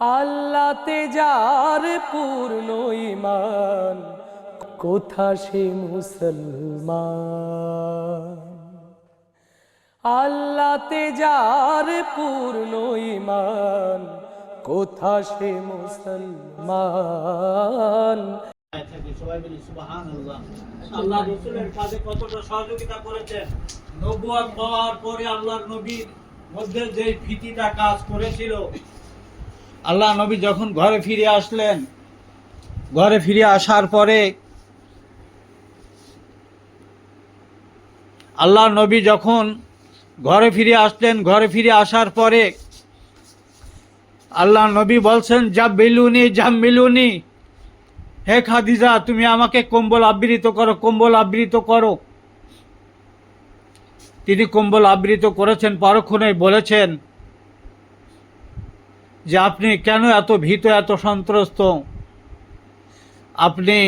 আল্লাতে যার পূর্ণ ইমান কোথা সে মুসলমান? আল্লাতে যার পূর্ণ ইমান কোথা সে মুসলমান? আল্লাহ রসুলের কাজে কতটা সহযোগিতা করেছেন। নবুয়াত পাওয়ার পরে আল্লাহর নবীর মধ্যে যে ভীতিটা কাজ করেছিল আল্লাহ নবী যখন ঘরে ফিরে আসলেন, ঘরে ফিরে আসার পরে আল্লাহ নবী যখন ঘরে ফিরে আসলেন, ঘরে ফিরে আসার পরে আল্লাহ নবী বলছেন জাব্বিলুনি জাম্মিলুনি হে খাদিজা, তুমি আমাকে কম্বল আবৃত করো, কম্বল আবৃত করো। তিনি কম্বল আবৃত করেছেন পরক্ষণে বলেছেন যে আপনি কেন এত ভীত, এত সন্ত্রস্ত? আপনি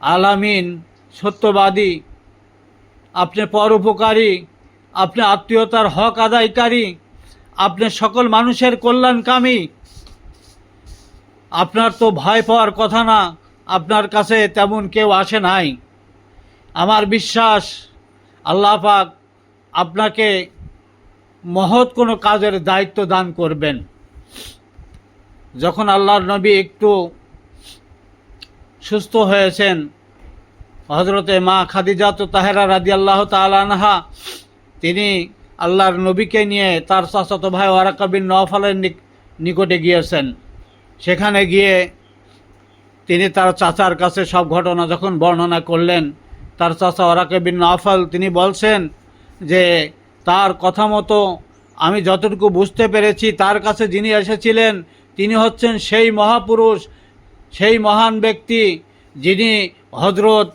আলামিন, সত্যবাদী, আপনি পরোপকারী, আপনি আত্মীয়তার হক আদায়কারী, আপনি সকল মানুষের কল্যাণকামী। আপনার তো ভয় পাওয়ার কথা না, আপনার কাছে তেমন কেউ আসে নাই। আমার বিশ্বাস, আল্লাহ পাক আপনাকে মহৎ কোনো কাজের দায়িত্ব দান করবেন। যখন আল্লাহর নবী একটু সুস্থ হয়েছেন হজরতে মা খাদিজাত তাহেরা রাদি আল্লাহ তালানহা তিনি আল্লাহর নবীকে নিয়ে তার চাচাতো ভাই ওয়ারাকাবিন নওফালের নিক- নিকটে গিয়েছেন। সেখানে গিয়ে তিনি তার চাচার কাছে সব ঘটনা যখন বর্ণনা করলেন, তার চাচা ওরাকে বিন নফল তিনি বলছেন যে, তার কথা মতো আমি যতটুকু বুঝতে পেরেছি, তার কাছে যিনি এসেছিলেন তিনি হচ্ছেন সেই মহাপুরুষ, সেই মহান ব্যক্তি যিনি হজরত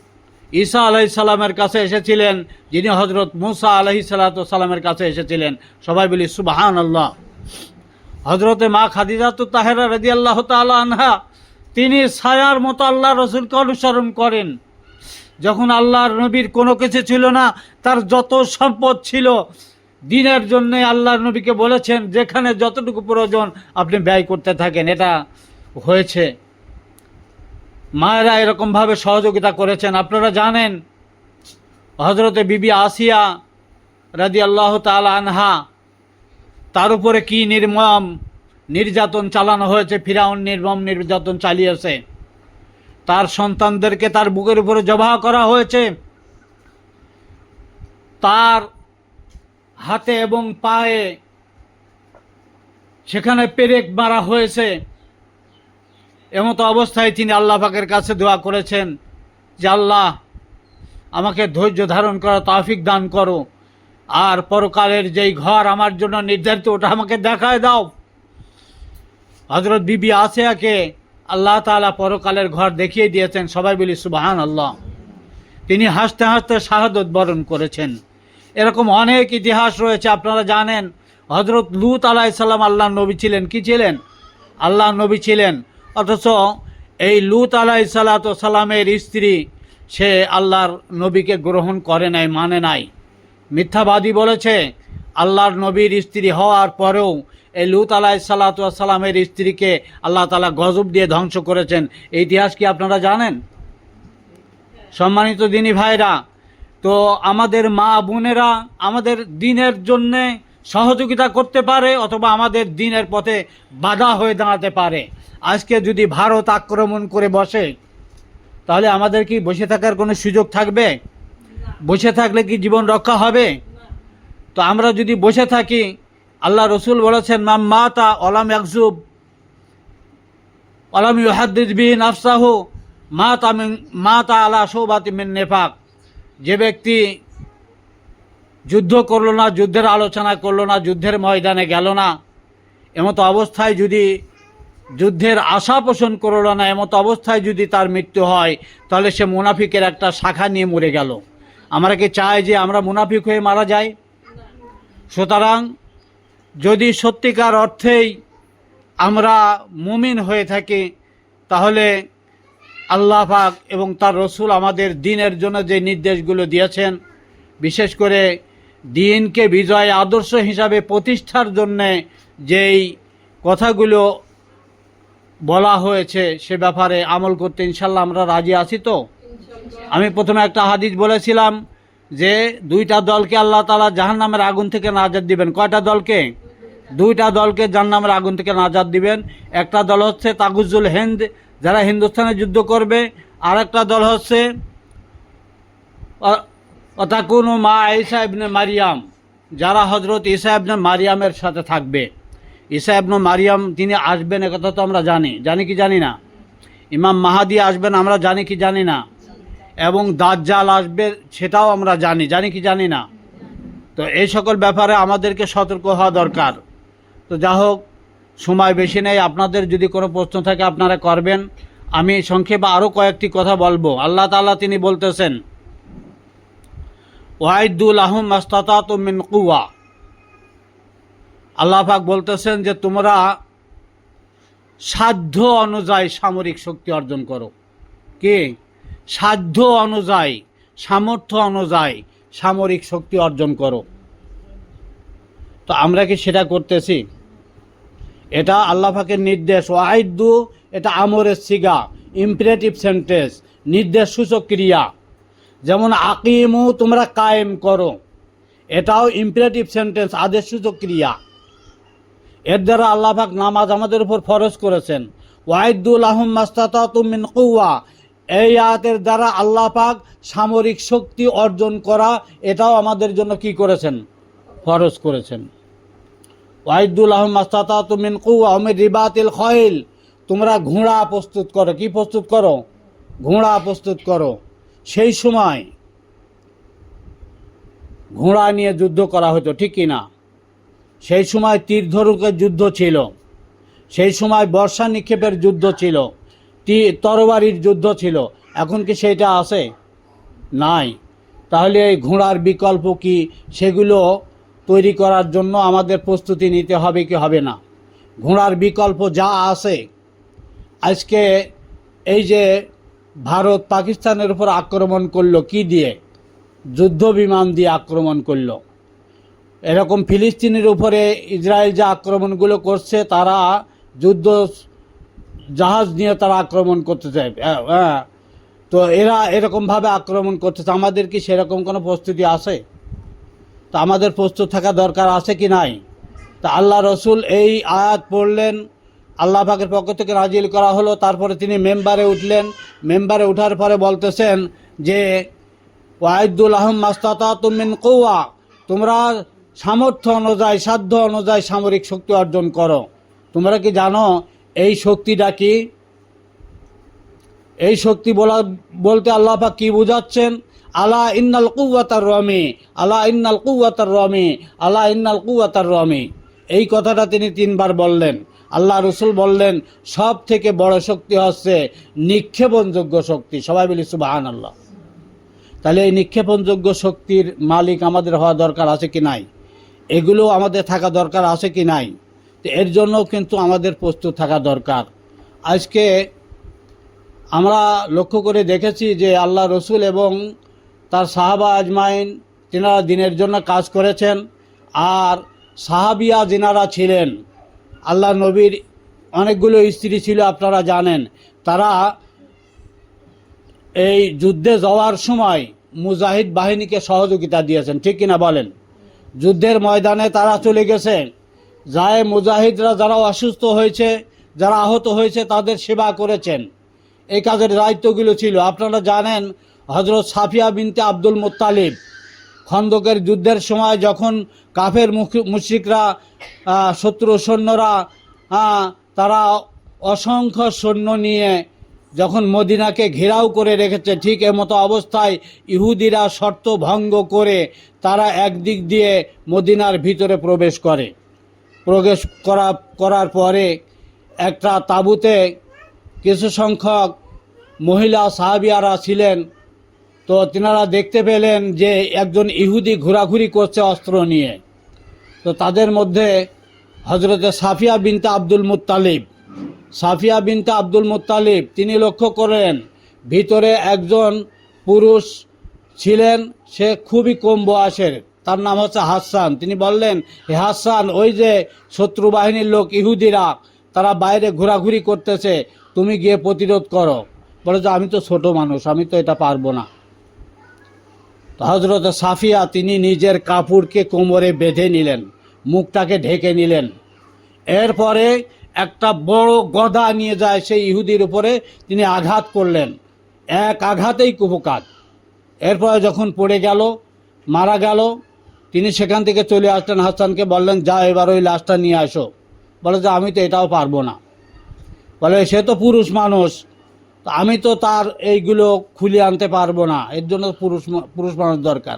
ঈসা আলহি সাল্লামের কাছে এসেছিলেন, যিনি হজরত মুসা আলহি সাল্লামের কাছে এসেছিলেন। সবাই বলি সুবাহান আল্লাহ হজরতে মা খাদিজাতু তাহেরা রাজি আল্লাহ আনহা, তিনি ছায়ার মতো আল্লাহ রসুলকে অনুসরণ করেন। যখন আল্লাহর নবীর কোনো কিছু ছিল না, তার যত সম্পদ ছিল দিনের জন্য আল্লাহর নবীকে বলেছেন, যেখানে যতটুকু প্রয়োজন আপনি ব্যয় করতে থাকেন। এটা হয়েছে। মায়েরা এরকমভাবে সহযোগিতা করেছেন। আপনারা জানেন হজরতে বিবি আসিয়া রাজি আল্লাহ তালা আনহা, তার উপরে কি নির্মম নির্যাতন চালানো হয়েছে? ফিরাউন নির্মম নির্যাতন চালিয়েছে। তার সন্তানদেরকে তার বুকের উপরে জবাহ করা হয়েছে। তার হাতে এবং পায়ে সেখানে পেরেক মারা হয়েছে। এমতো অবস্থায় তিনি আল্লাহ পাকের কাছে দোয়া করেছেন যে, আল্লাহ, আমাকে ধৈর্য ধারণ করা তাফিক দান করো। আর পরকালের যেই ঘর আমার জন্য নির্ধারিত, ওটা আমাকে দেখায় দাও। হজরত বিবি আসিয়াকে আল্লাহ তাআলা পরকালের ঘর দেখিয়ে দিয়েছেন। সবাই বলি সুবাহান আল্লাহ তিনি হাসতে হাসতে শাহাদত বরণ করেছেন। এরকম অনেক ইতিহাস রয়েছে, আপনারা জানেন। হজরত লুত আলাহ সাল্লাম আল্লাহ নবী ছিলেন। কি ছিলেন? আল্লাহ নবী ছিলেন। অথচ এই লুত আলাহ সাল্লামের স্ত্রী, সে আল্লাহর নবীকে গ্রহণ করে নাই মানে নাই। মিথ্যাবাদী বলেছে, আল্লাহর নবীর স্ত্রী হওয়ার পরেও এই লুত আলাহ সাল্লামের স্ত্রীকে আল্লাহ তালা গজব দিয়ে ধ্বংস করেছেন। এই ইতিহাস কি আপনারা জানেন? সম্মানিত দিনী ভাইরা তো আমাদের মা বোনেরা আমাদের দিনের জন্যে সহযোগিতা করতে পারে অথবা আমাদের দিনের পথে বাধা হয়ে দাঁড়াতে পারে। আজকে যদি ভারত আক্রমণ করে বসে, তাহলে আমাদের কি বসে থাকার কোনো সুযোগ থাকবে? বসে থাকলে কি জীবন রক্ষা হবে? তো আমরা যদি বসে থাকি, আল্লাহ রসুল বলেছেন মাম মা তা অলাম একজুব অলাম ইহাদ্দিদ বিহীন আফসাহ মা তামিন মা তা আলা সৌবাতি মিন নেফাক। যে ব্যক্তি যুদ্ধ করল না, যুদ্ধের আলোচনা করল না, যুদ্ধের ময়দানে গেল না, এমতো অবস্থায় যদি যুদ্ধের আশা পোষণ করল না, এমতো অবস্থায় যদি তার মৃত্যু হয়, তাহলে সে মুনাফিকের একটা শাখা নিয়ে মরে গেল। আমরা কি চাই যে আমরা মুনাফিক হয়ে মারা যাই? সুতরাং যদি সত্যিকার অর্থেই আমরা মুমিন হয়ে থাকি, তাহলে আল্লাহ পাক এবং তার রসুল আমাদের দিনের জন্য যে নির্দেশগুলো দিয়েছেন বিশেষ করে দিনকে বিজয় আদর্শ হিসাবে প্রতিষ্ঠার জন্যে যেই কথাগুলো বলা হয়েছে সে ব্যাপারে আমল করতে ইনশাল্লাহ আমরা রাজি আছি তো? আমি প্রথমে একটা হাদিস বলেছিলাম যে দুইটা দলকে আল্লাহ তালা জাহান্নামের আগুন থেকে নাজাদ দিবেন। কয়টা দলকে? দুইটা দলকে জাহান্নামের আগুন থেকে নাজাদ দিবেন। একটা দল হচ্ছে তাগুজুল হিন্দ যারা হিন্দুস্তানে যুদ্ধ করবে আর একটা দল হচ্ছে অতাকুনু মা ঈসা ইবনে মারিয়াম, যারা হজরত ঈসা ইবনে মারিয়ামের সাথে থাকবে। ঈসা ইবনে মারিয়াম, তিনি আসবেন একথা তো আমরা জানি। জানি কি জানি না? ইমাম মাহাদি আসবেন, আমরা জানি কি জানি না? এবং দাজ্জাল আসবে, সেটাও আমরা জানি। জানি কি জানি না? তো এই সকল ব্যাপারে আমাদেরকে সতর্ক হওয়া দরকার। তো যা হোক সময় বেশি নেই। আপনাদের যদি কোনো প্রশ্ন থাকে, আপনারা করবেন। আমি সংক্ষেপে আরও কয়েকটি কথা বলব। আল্লাহ তাআলা তিনি বলতেছেন ওয়াইদুল আহম মাস্তাত মিন কুয়া আল্লাহ পাক বলতেছেন যে, তোমরা সাধ্য অনুযায়ী সামরিক শক্তি অর্জন করো। কি? সাধ্য অনুযায়ী, সামর্থ্য অনুযায়ী সামরিক শক্তি অর্জন করো। তো আমরা কি সেটা করতেছি? এটা আল্লাহ পাকের নির্দেশ। ওয়াইদু, এটা আমরের সিগা ইম্পারেটিভ সেন্টেন্স নির্দেশ সূচক ক্রিয়া। যেমন আকিমু, তোমরা কায়েম করো। এটাও ইম্পারেটিভ সেন্টেন্স আদেশ সূচক ক্রিয়া। এর দ্বারা আল্লাহ পাক নামাজ আমাদের উপর ফরজ করেছেন। ওয়াইদুল আহম মাস্তাতুমিন কৌয়া এই আয়াতের দ্বারা আল্লাহ পাক সামরিক শক্তি অর্জন করা, এটাও আমাদের জন্য কি করেছেন? ফরজ করেছেন। ওয়াইদুল আহম মাস্তাতুমিন কৌয়া অমির রিবাতিল খয়েল। তোমরা ঘোড়া প্রস্তুত করো। কি প্রস্তুত করো? ঘোড়া প্রস্তুত করো। সেই সময় ঘোড়া নিয়ে যুদ্ধ করা হতো, ঠিক কি না সেই সময় তীর ধনুকের যুদ্ধ ছিল। সেই সময় বর্ষা নিক্ষেপের যুদ্ধ ছিল। তরবারির যুদ্ধ ছিল। এখন কি সেটা আছে? নাই। তাহলে এই ঘোড়ার বিকল্প কি? সেগুলো তৈরি করার জন্য আমাদের প্রস্তুতি নিতে হবে কি হবে না। ঘোড়ার বিকল্প যা আছে আজকে এই যে ভারত পাকিস্তানের উপর আক্রমণ করল কি দিয়ে? যুদ্ধ বিমান দিয়ে আক্রমণ করল। এরকম ফিলিস্তিনের উপরে ইসরায়েল যে আক্রমণগুলো করছে তারা যুদ্ধ জাহাজ নিয়ে তারা আক্রমণ করতে চায়। হ্যাঁ, তো এরা এরকমভাবে আক্রমণ করতেছে। আমাদের কি সেরকম কোনো প্রস্তুতি আছে? তো আমাদের প্রস্তুত থাকা দরকার আছে কি নাই? তা আল্লাহ রসুল এই আয়াত পড়লেন, আল্লাহ পাকের পক্ষ থেকে নাজিল করা হলো, তারপরে তিনি মেম্বারে উঠলেন। মেম্বারে ওঠার পরে বলতেছেন যে, ওয়াইদুল আহম তুমিন কৌয়া তোমরা সামর্থ্য অনুযায়ী, সাধ্য অনুযায়ী সামরিক শক্তি অর্জন করো। তোমরা কি জানো এই শক্তিটা কি? এই শক্তি বলা বলতে আল্লাহ পাক কি বুঝাচ্ছেন? আলা ইন্নাল কুয়াতার রমি, আলা ইন্নাল কুয়াতার রমি, আলা ইন্নাল কুয়াতার রমি। এই কথাটা তিনি তিনবার বললেন। আল্লাহ রসুল বললেন, সব থেকে বড় শক্তি হচ্ছে নিক্ষেপণযোগ্য শক্তি। সবাই বলি সুবাহান আল্লাহ তাহলে এই নিক্ষেপণযোগ্য শক্তির মালিক আমাদের হওয়া দরকার আছে কি নাই? এগুলো আমাদের থাকা দরকার আছে কি নাই? তো এর জন্য কিন্তু আমাদের প্রস্তুত থাকা দরকার। আজকে আমরা লক্ষ্য করে দেখেছি যে আল্লাহ রসুল এবং তার সাহাবা আজমাইন তিনারা দিনের জন্য কাজ করেছেন আর সাহাবিয়া যিনারা ছিলেন, আল্লাহ নবীর অনেকগুলো স্ত্রী ছিল আপনারা জানেন, তারা এই যুদ্ধে যাওয়ার সময় মুজাহিদ বাহিনীকে সহযোগিতা দিয়েছেন, ঠিক কিনা বলেন? যুদ্ধের ময়দানে তারা চলে গেছে, যায় মুজাহিদরা যারা অসুস্থ হয়েছে, যারা আহত হয়েছে তাদের সেবা করেছেন। এই কাজের দায়িত্বগুলো ছিল, আপনারা জানেন হজরত সাফিয়া বিনতে আব্দুল মোত্তালিব। খন্দকের যুদ্ধের সময় যখন কাফের মুশিকরা শত্রু সৈন্যরা তারা অসংখ্য সৈন্য নিয়ে যখন মদিনাকে ঘেরাও করে রেখেছে, ঠিক এমতো অবস্থায় ইহুদিরা শর্ত ভঙ্গ করে তারা একদিক দিয়ে মদিনার ভিতরে প্রবেশ করে। প্রবেশ করা, করার পরে একটা তাঁবুতে কিছু সংখ্যক মহিলা সাহাবিয়ারা ছিলেন। তো তিনারা দেখতে পেলেন যে একজন ইহুদি ঘোরাঘুরি করছে অস্ত্র নিয়ে। তো তাদের মধ্যে হজরতে Safiya binte Abdul Muttalib. Safiya binte Abdul Muttalib, তিনি লক্ষ্য করেন ভিতরে একজন পুরুষ ছিলেন, সে খুবই কম বয়সের, তার নাম হচ্ছে হাসান। তিনি বললেন, হে হাসান, ওই যে শত্রু বাহিনীর লোক ইহুদিরা, তারা বাইরে ঘোরাঘুরি করতেছে, তুমি গিয়ে প্রতিরোধ করো। বলে যে, আমি তো ছোট মানুষ, আমি তো এটা পারব না। হজরত সাফিয়া তিনি নিজের কাপড়কে কোমরে বেঁধে নিলেন, মুখটাকে ঢেকে নিলেন। এরপরে একটা বড় গদা নিয়ে যায় সেই ইহুদির উপরে, তিনি আঘাত করলেন। এক আঘাতেই কুপকাত এরপরে যখন পড়ে গেল, মারা গেল, তিনি সেখান থেকে চলে আসলেন, হাসানকে বললেন, যা এবার ওই লাশটা নিয়ে আসো। বলে যে, আমি তো এটাও পারব না। বলে, সে তো পুরুষ মানুষ। আমি তো তার এইগুলো খুলে আনতে পারব না। এর জন্য পুরুষ পুরুষ মানুষ দরকার।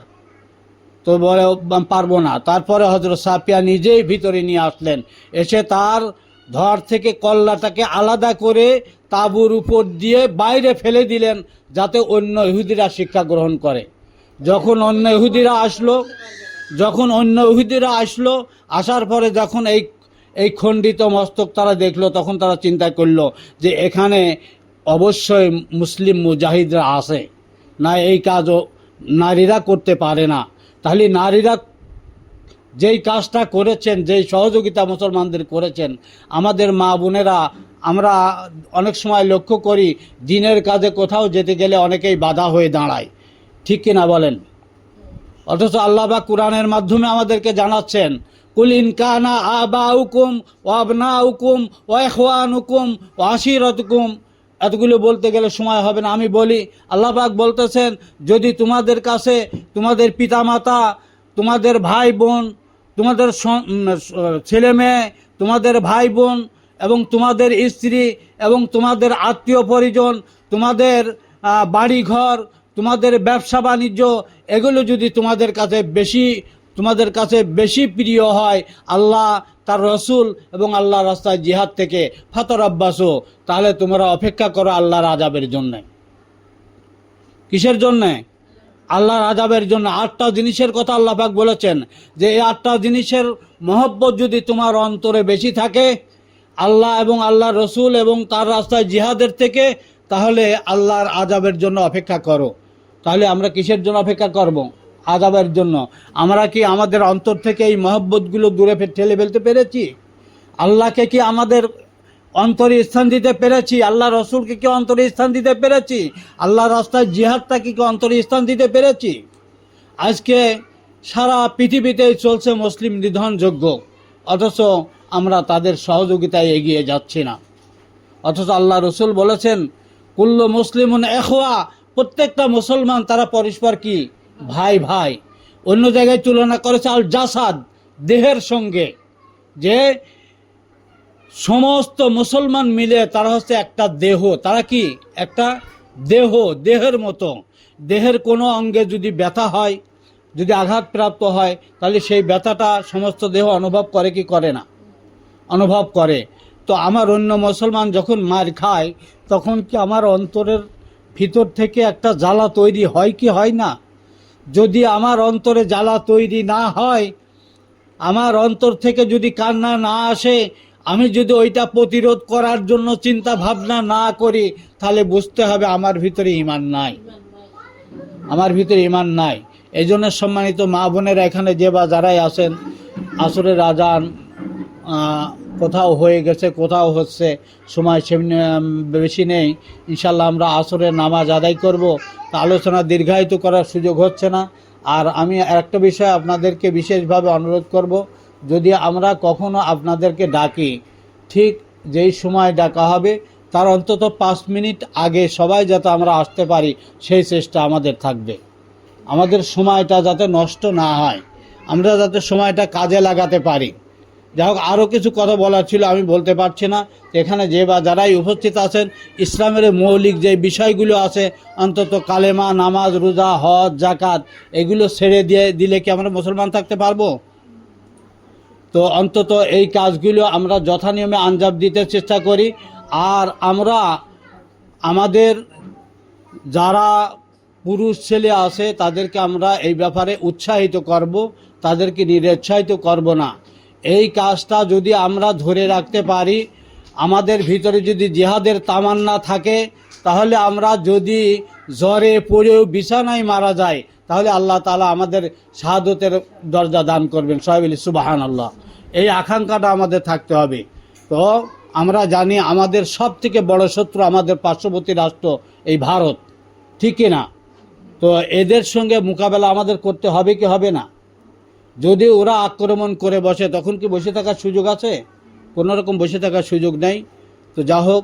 তো বলে পারব না। তারপরে হজরত সাপিয়া নিজেই ভিতরে নিয়ে আসলেন। এসে তার ধর থেকে কল্লাটাকে আলাদা করে তাঁবুর উপর দিয়ে বাইরে ফেলে দিলেন, যাতে অন্য ইহুদিরা শিক্ষা গ্রহণ করে। যখন অন্য ইহুদিরা আসলো, যখন অন্য ইহুদিরা আসলো, আসার পরে যখন এই এই খণ্ডিত মস্তক তারা দেখল, তখন তারা চিন্তা করল যে এখানে অবশ্যই মুসলিম মুজাহিদরা আসে না, এই কাজও নারীরা করতে পারে না। তাহলে নারীরা যেই কাজটা করেছেন, যেই সহযোগিতা মুসলমানদের করেছেন, আমাদের মা বোনেরা, আমরা অনেক সময় লক্ষ্য করি, দিনের কাজে কোথাও যেতে গেলে অনেকেই বাধা হয়ে দাঁড়ায়। ঠিক কিনা বলেন? অথচ আল্লাহ বা কোরআনের মাধ্যমে আমাদেরকে জানাচ্ছেন, কুল ইনকানা আবা হুকুম ওয়াবনা হুকুম ওয়াইখান হুকুম ওয়াশিরত হুকুম এতগুলো বলতে গেলে সময় হবে না। আমি বলি, আল্লাহ পাক বলতেছেন, যদি তোমাদের কাছে তোমাদের পিতামাতা, তোমাদের ভাই বোন তোমাদের ছেলে মেয়ে, তোমাদের ভাই বোন এবং তোমাদের স্ত্রী এবং তোমাদের আত্মীয় পরিজন, তোমাদের বাড়িঘর, তোমাদের ব্যবসা বাণিজ্য, এগুলো যদি তোমাদের কাছে বেশি তোমাদের কাছে বেশি প্রিয় হয় আল্লাহ, তার রসুল এবং আল্লাহ রাস্তায় জিহাদ থেকে। ফাতর আব্বাসও তাহলে তোমরা অপেক্ষা করো আল্লাহর আজাবের জন্যে। কিসের জন্যে? আল্লাহর আজাবের জন্য। আটটা জিনিসের কথা আল্লাহ পাক বলেছেন যে, এই আটটা জিনিসের মহব্বত যদি তোমার অন্তরে বেশি থাকে, আল্লাহ এবং আল্লাহ রসুল এবং তার রাস্তায় জিহাদের থেকে, তাহলে আল্লাহর আজাবের জন্য অপেক্ষা করো। তাহলে আমরা কিসের জন্য অপেক্ষা করব? আজাবের জন্য। আমরা কি আমাদের অন্তর থেকে এই মহব্বতগুলো দূরে ঠেলে ফেলতে পেরেছি? আল্লাহকে কি আমাদের অন্তরে স্থান দিতে পেরেছি? আল্লাহ রসুলকে কি অন্তরে স্থান দিতে পেরেছি? আল্লাহ রাস্তায় জিহাদটাকে কি অন্তরে স্থান দিতে পেরেছি? আজকে সারা পৃথিবীতে চলছে মুসলিম নিধনযোগ্য অথচ আমরা তাদের সহযোগিতায় এগিয়ে যাচ্ছি না। অথচ আল্লাহ রসুল বলেছেন, কুল্ল মুসলিমুন এখোয়া প্রত্যেকটা মুসলমান তারা পরস্পর কি ভাই ভাই, অন্য জায়গায় তুলনা করেছে আল জাসাদ দেহের সঙ্গে, যে সমস্ত মুসলমান মিলে তারা হচ্ছে একটা দেহ। তারা কি? একটা দেহ, দেহের মতো। দেহের কোনো অঙ্গে যদি ব্যথা হয়, যদি আঘাতপ্রাপ্ত হয়, তাহলে সেই ব্যথাটা সমস্ত দেহ অনুভব করে কি করে না? অনুভব করে। তো আমার অন্য মুসলমান যখন মার খায়, তখন কি আমার অন্তরের ভিতর থেকে একটা জ্বালা তৈরি হয় কি হয় না? যদি আমার অন্তরে জ্বালা তৈরি না হয়, আমার অন্তর থেকে যদি কান্না না আসে, আমি যদি ওইটা প্রতিরোধ করার জন্য চিন্তা ভাবনা না করি, তাহলে বুঝতে হবে আমার ভিতরে ইমান নাই। আমার ভিতরে ইমান নাই। এই জন্য সম্মানিত মা বোনেরা এখানে যে বা যারাই আসেন আসরের আজান কোথাও হয়ে গেছে, কোথাও হচ্ছে, সময় সেমনি বেশি নেই। ইনশাল্লাহ আমরা আসরের নামাজ আদায় করব। তা আলোচনা দীর্ঘায়িত করার সুযোগ হচ্ছে না। আর আমি একটা বিষয় আপনাদেরকে বিশেষভাবে অনুরোধ করব, যদি আমরা কখনো আপনাদেরকে ডাকি, ঠিক যেই সময় ডাকা হবে, তার অন্তত পাঁচ মিনিট আগে সবাই যাতে আমরা আসতে পারি, সেই চেষ্টা আমাদের থাকবে। আমাদের সময়টা যাতে নষ্ট না হয়, আমরা যাতে সময়টা কাজে লাগাতে পারি। যাই হোক আরও কিছু কথা বলার ছিল, আমি বলতে পারছি না। এখানে যে বা যারাই উপস্থিত আছেন, ইসলামের মৌলিক যে বিষয়গুলো আছে, অন্তত কালেমা, নামাজ, রোজা, হজ জাকাত এগুলো ছেড়ে দিয়ে দিলে কি আমরা মুসলমান থাকতে পারব? তো অন্তত এই কাজগুলো আমরা যথানিয়মে আঞ্জাম দিতে চেষ্টা করি। আর আমরা আমাদের যারা পুরুষ ছেলে আছে, তাদেরকে আমরা এই ব্যাপারে উৎসাহিত করব, তাদেরকে নিরুৎসাহিত করব না। এই কাজটা যদি আমরা ধরে রাখতে পারি, আমাদের ভিতরে যদি জিহাদের তামান্না থাকে, তাহলে আমরা যদি জ্বরে পড়েও বিছানায় মারা যায় তাহলে আল্লাহ তালা আমাদের শাহাদতের দরজা দান করবেন। সবাই সুবাহান আল্লাহ এই আকাঙ্ক্ষাটা আমাদের থাকতে হবে। তো আমরা জানি আমাদের সব থেকে বড় শত্রু আমাদের পার্শ্ববর্তী রাষ্ট্র এই ভারত। ঠিক না? তো এদের সঙ্গে মোকাবেলা আমাদের করতে হবে কি হবে না? যদি ওরা আক্রমণ করে বসে, তখন কি বসে থাকার সুযোগ আছে? কোনো রকম বসে থাকার সুযোগ নেই। তো যা হোক,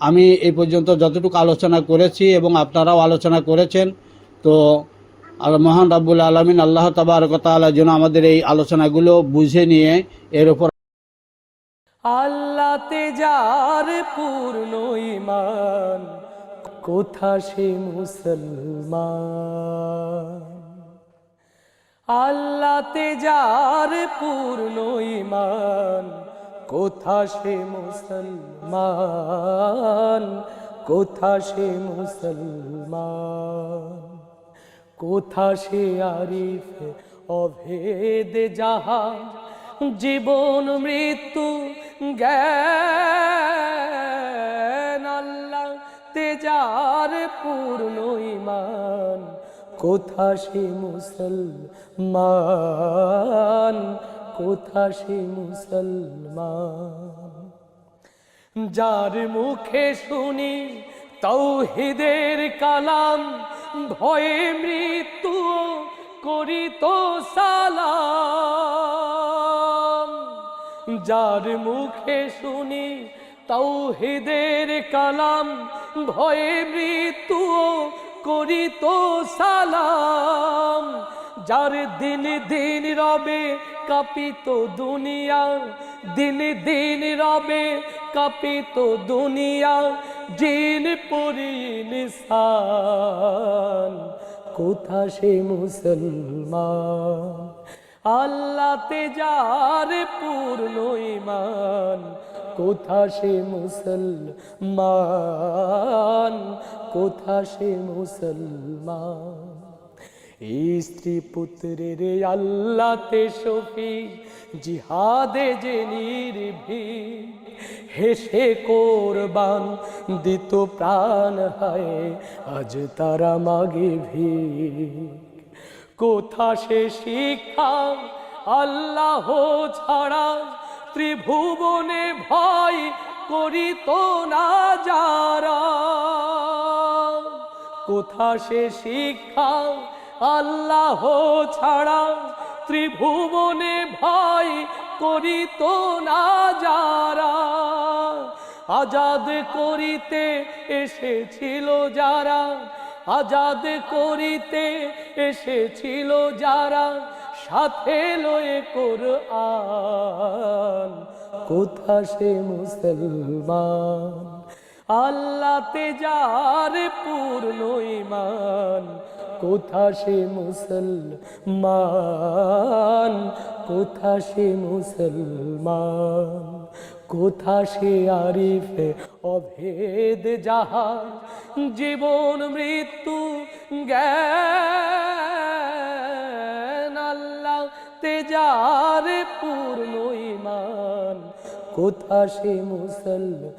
আমি এই পর্যন্ত যতটুকু আলোচনা করেছি এবং আপনারাও আলোচনা করেছেন, তো মহান রাব্বুল আলমিন আল্লাহ তাবারকতালার জন্য আমাদের এই আলোচনাগুলো বুঝে নিয়ে এর উপর আল্লাহতে যার পূর্ণ ইমান কোথা সে মুসলমান? আল্লাহতে যার পূর্ণ ইমান কোথা সে মুসলমান, কোথা সে মুসলমান? কোথা সে আরিফ অভেদ যাহা জীবন মৃত্যু জ্ঞান আল্লাহ তেজার পূর্ণ ইমান কোথা সে মুসলমান? কোথা সে মুসলমান? যার মুখে শুনি তৌহিদের কালাম, ভয়ে মৃত্যু করি তো সালাম। যার মুখে শুনি তৌহিদের কালাম, ভয়ে মৃত্যু করি তো সালাম, যার দিন দিন রবে কাপিত দুনিয়া, দিন দিন রবে কাপিত দুনিয়া, জিন পরি নিসান কোথা সে মুসলমান? আল্লাতে যার পূর্ণ ইমান কোথা সে মুসলমান? কোথা সে মুসলমান? স্ত্রী পুত্রের আল্লাতে শফি জিহাদে যে নির্ভীক, হেসে কোরবান দিত প্রাণ হয়, আজ তারা মাগে ভিক। কোথা সে শিক্ষা আল্লাহ ছাড়া, ত্রিভুবনে ভয় করিত না যারা? কোথা সে শিক্ষা আল্লাহ ছাড়া ত্রিভুবনে ভয় করিত না যারা। আজাদ করিতে এসেছিল যারা, আজাদ করিতে এসেছিল যারা, সাথে লয়ে কোরআন। কোথা সে মুসলমান? আল্লাহতে যার পূর্ণ ইমান কোথা সে মুসলমান? কোথা সে মুসলমান? কোথা সে আরিফ অভেদ যাহা জীবন, মৃত্যু, জ্ঞান আল্লাহ তেজার কোথা সে মুসলমান।